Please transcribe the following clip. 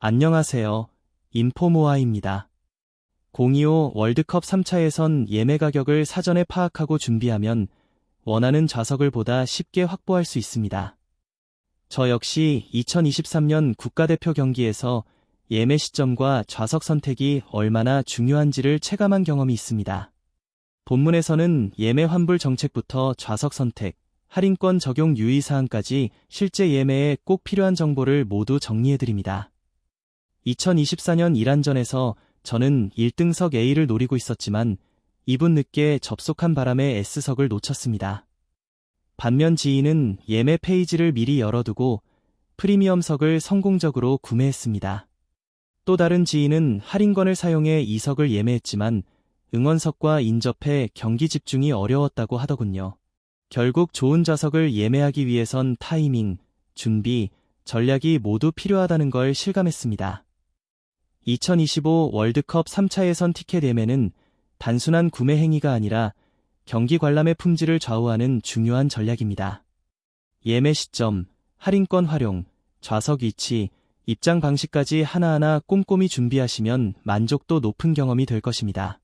안녕하세요. 인포모아입니다. 025 월드컵 3차 예선 예매 가격을 사전에 파악하고 준비하면 원하는 좌석을 보다 쉽게 확보할 수 있습니다. 저 역시 2023년 국가대표 경기에서 예매 시점과 좌석 선택이 얼마나 중요한지를 체감한 경험이 있습니다. 본문에서는 예매 환불 정책부터 좌석 선택, 할인권 적용 유의사항까지 실제 예매에 꼭 필요한 정보를 모두 정리해드립니다. 2024년 이란전에서 저는 1등석 A를 노리고 있었지만 2분 늦게 접속한 바람에 S석을 놓쳤습니다. 반면 지인은 예매 페이지를 미리 열어두고 프리미엄석을 성공적으로 구매했습니다. 또 다른 지인은 할인권을 사용해 2석을 예매했지만 응원석과 인접해 경기 집중이 어려웠다고 하더군요. 결국 좋은 좌석을 예매하기 위해선 타이밍, 준비, 전략이 모두 필요하다는 걸 실감했습니다. 2025 월드컵 3차 예선 티켓 예매는 단순한 구매 행위가 아니라 경기 관람의 품질을 좌우하는 중요한 전략입니다. 예매 시점, 할인권 활용, 좌석 위치, 입장 방식까지 하나하나 꼼꼼히 준비하시면 만족도 높은 경험이 될 것입니다.